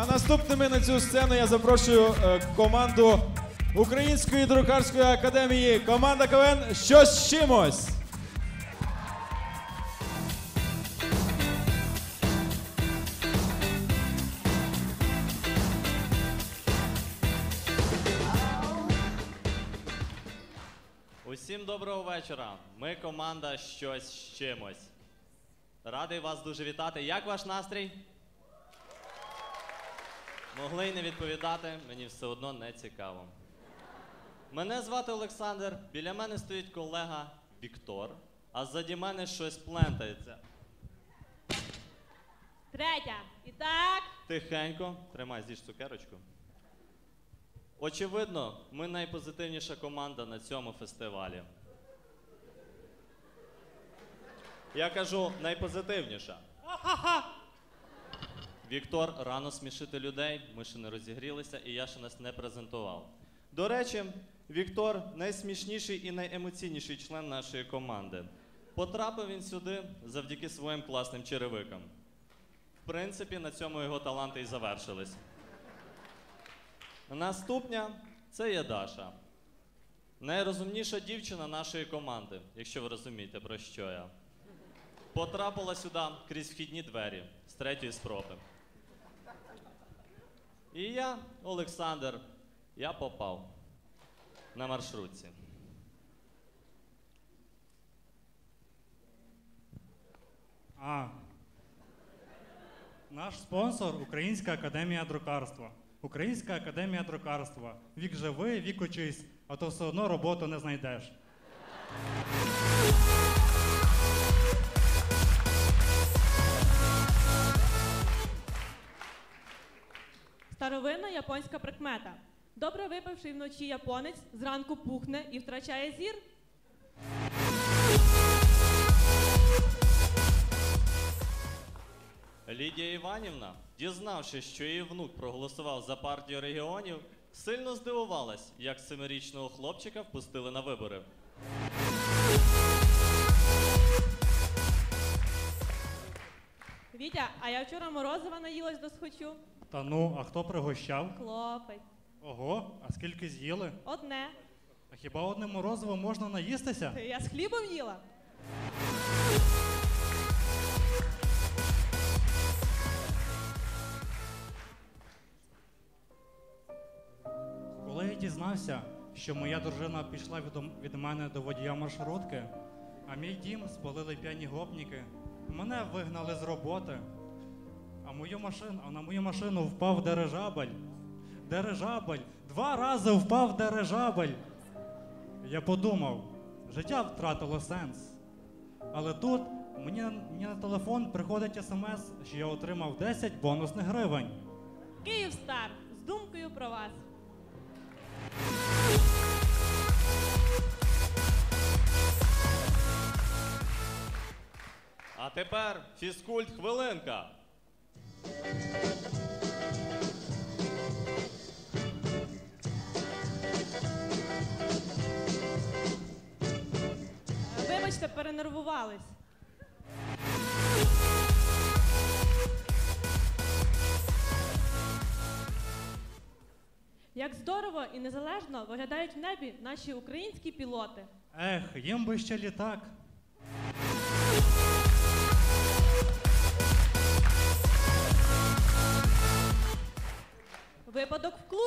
А наступними на цю сцену я запрошую е, команду Української друкарської академії. Команда КВН щось чимось. Усім доброго вечора. Ми команда щось з чимось. Радий вас дуже вітати. Як ваш настрій? Могли й не відповідати, мені все одно не цікаво. Мене звати Олександр, біля мене стоїть колега Віктор, а ззаді мене щось плентається. Третя. І так. Тихенько, тримай, з'їж цукерочку. Очевидно, ми найпозитивніша команда на цьому фестивалі. Я кажу найпозитивніша. Віктор рано смішити людей, ми ще не розігрілися, і я ще нас не презентував. До речі, Віктор найсмішніший і найемоційніший член нашої команди. Потрапив він сюди завдяки своїм класним черевикам. В принципі, на цьому його таланти і завершились. Наступня це є Даша. Найрозумніша дівчина нашої команди, якщо ви розумієте, про що я. Потрапила сюди крізь вхідні двері з третьої спроби. І я, Олександр, я попав на маршрутці. А. Наш спонсор Українська академія друкарства. Українська академія друкарства. Вік живи, вік учись, а то все одно роботу не знайдеш. Старовинна японська прикмета. Добре випивший вночі японець зранку пухне і втрачає зір. Лідія Іванівна, дізнавшись, що її внук проголосував за партію регіонів, сильно здивувалась, як семирічного хлопчика впустили на вибори. Вітя, а я вчора морозива наїлась до схочу. Та ну, а хто пригощав? Хлопець. Ого, а скільки з'їли? Одне. А хіба одне морозиво можна наїстися? Я з хлібом їла. Коли я дізнався, що моя дружина пішла від, від мене до водія маршрутки, а мій дім спалили п'яні гопніки, мене вигнали з роботи. А, мою машину, а на мою машину впав дирижабель. Дирижабель! Два рази впав дирижабель. Я подумав, життя втратило сенс. Але тут мені, мені на телефон приходить смс, що я отримав 10 бонусних гривень. Київстар з думкою про вас. А тепер фізкульт хвилинка. Вибачте, перенервувались. Як здорово і незалежно виглядають в небі наші українські пілоти. Ех, їм би ще літак.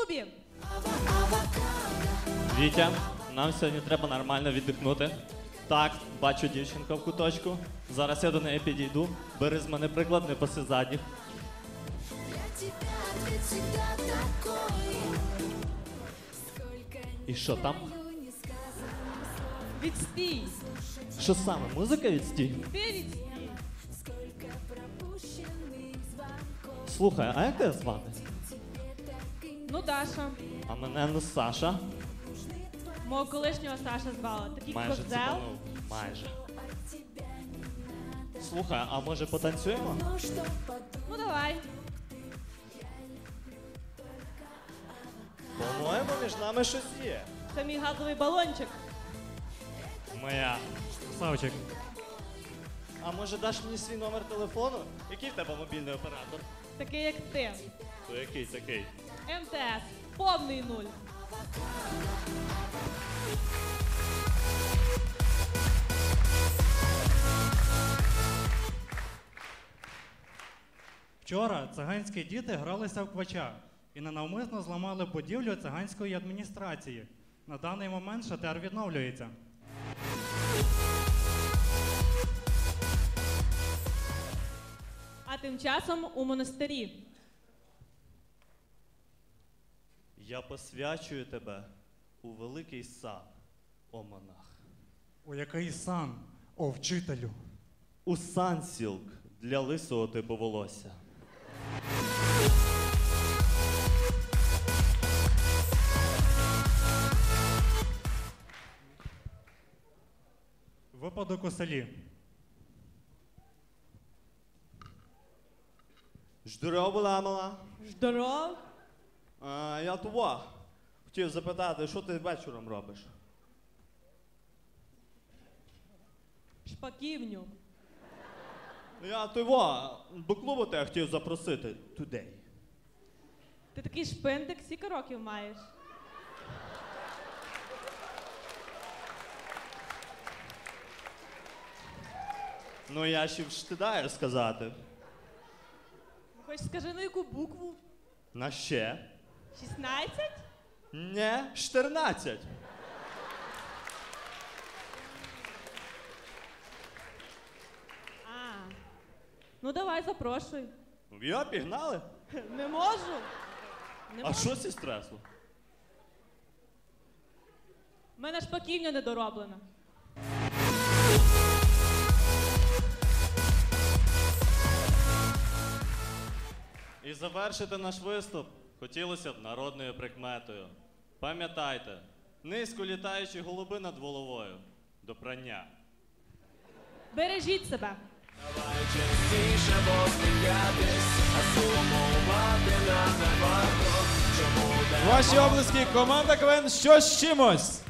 Клубі. Вітя, нам сьогодні треба нормально віддихнути. Так, бачу дівчинка в куточку. Зараз я до неї підійду. Бери з мене приклад, не паси задніх. І що там? Відстій. Що саме? Музика відстій? Ти відстій. Слухай, а як тебе звати? Ну, Даша. А мене ну Саша. Мого колишнього Саша звала. Такий Майже козел. цепанув. Майже. Слухай, а може потанцюємо? Ну давай. По-моєму, між нами щось є. Це мій газовий балончик. Моя. Савчик, А може даш мені свій номер телефону? Який в тебе мобільний оператор? Такий як ти. То який такий? МТС. Повний нуль. Вчора циганські діти гралися в квача і ненавмисно зламали будівлю циганської адміністрації. На даний момент шатер відновлюється. А тим часом у монастирі. Я посвячую тебе у великий сан, о монах. У який сан, о вчителю. У сансілк для лисого типу волосся. Випадок у селі. Здорово, була мала. Здоров. Я того. Хотів запитати, що ти вечором робиш? Шпаківню. Я того, до клубу тебе хотів запросити. Today. Ти такий шпиндик, скільки років маєш? Ну я ще вштидаю сказати. Ну, Хоч скажи на яку букву? На ще? 16? Не, 14. А. Ну давай, запрошуй. Я пігнали? Не можу. Не А можу. що зі стресу? У мене шпаківня недороблена. І завершити наш виступ хотілося б народною прикметою. Пам'ятайте, низько літаючі голуби над головою до прання. Бережіть себе. Ваші облиски команда КВН що з чимось.